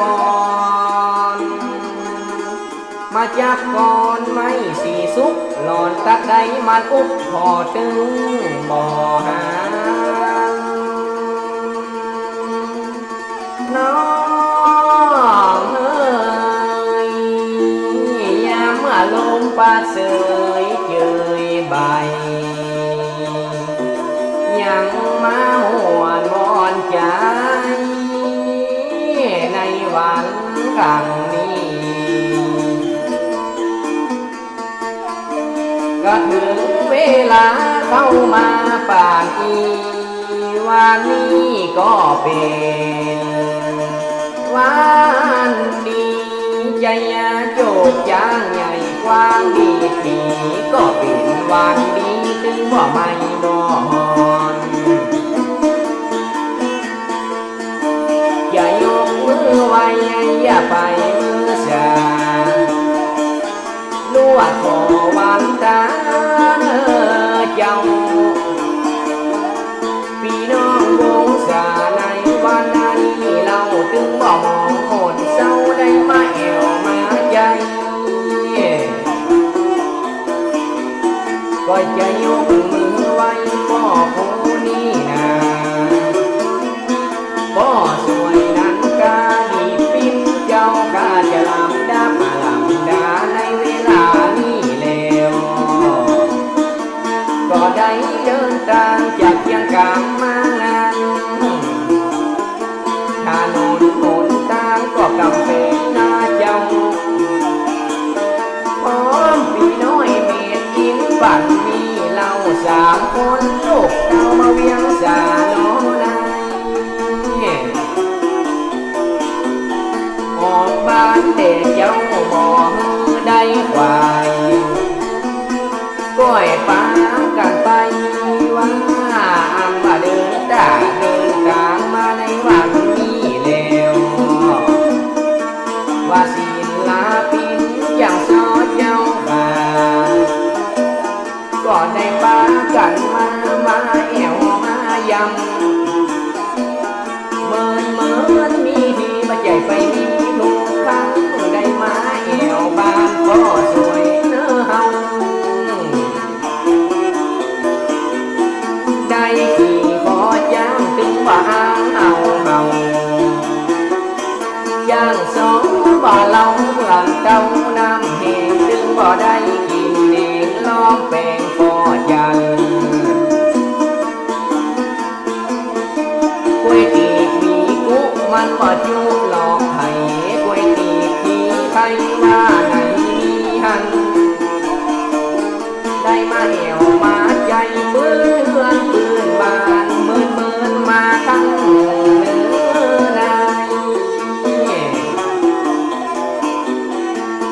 ก่อน มาจากก่อนไม่สีสุกหลอนตะไดมานอุบพอตึงบ่อหางน้องเฮ้ยยามเมื่อลมปาเสือ ครั้งนี้ ก็ถึงเวลาเข้ามาป่านอีวันนี้ก็เป็นวันดีใจโจกจางใหญ่กว้างดีสีก็เป็นวันดีถึงว่าไม่นอน อย่าไปมือสาลวดขอวันตาเนอเจ้าพี่น้องวงศาในวันนี้เราถึงบอกหมดเศร้าได้มาแอวมาใจก็จะยก ถนนหน ก็ได้ปากันมามาแอวมายำเมินเมินมีทีมาใจไปมีทุกครั้งได้มาแอวบ้านก็สวยเนื้อเฮาได้ขี่ขอจ้างถึงว่าอ้างเอาเฮาย่างสองบ่เหลาเหมือนเต้าน้ำเหงถึงบ่ได้กิ ที่ใครว่าไหนหัน ได้มาเอวมาใจเบื่อเพื่อนเพื่อนบ้านเมินเมินมาทั้งเนื้อนย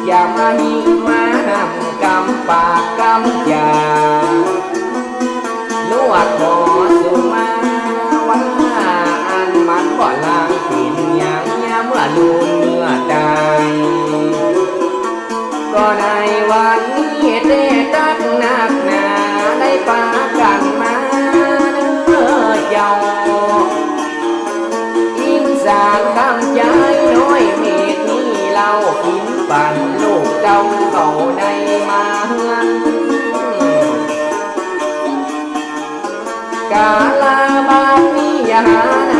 อย่ามาหิมาหำกำปากกำยาลวดขอ ก็ในวันนี้เตตักหนักหนาได้ปากันมาเนื้อเจ้าอินสารคำใจน้อยเมฆนี้เรากินปั่นลูกเจ้าเขาได้มาเฮือนกาลาบานนี้ยาหาไหนา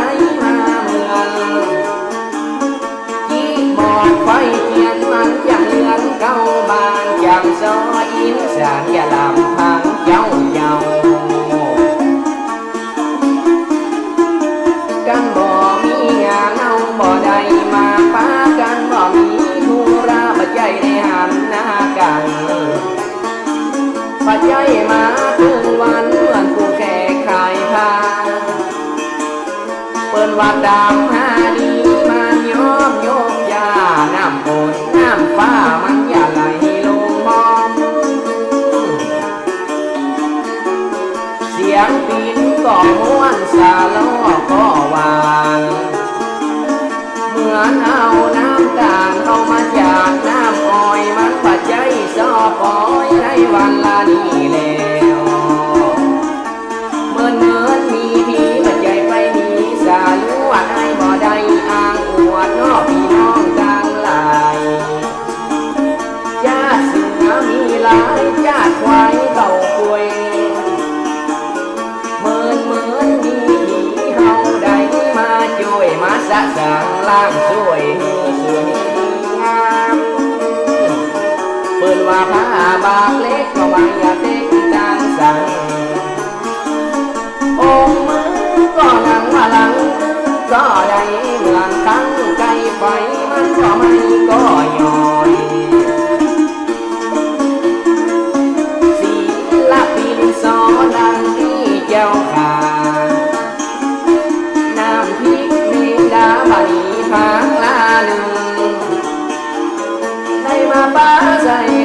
ากันบ่มีธุระปัจจัยได้หันหน้ากันปัจจัยมาถึงวันเมื่อนกูแก่ขายพาเปิ้นว่าดำหาดี มือนเอาน้ำตาลเข้ามาจากน้ำอ้อยมันปัจจัยซอปอยในวันละนี้แหละ สะสางล่างสวยสวยงามเปิดว่าพระบางเล็กก็บางอย่าเต็ก casa.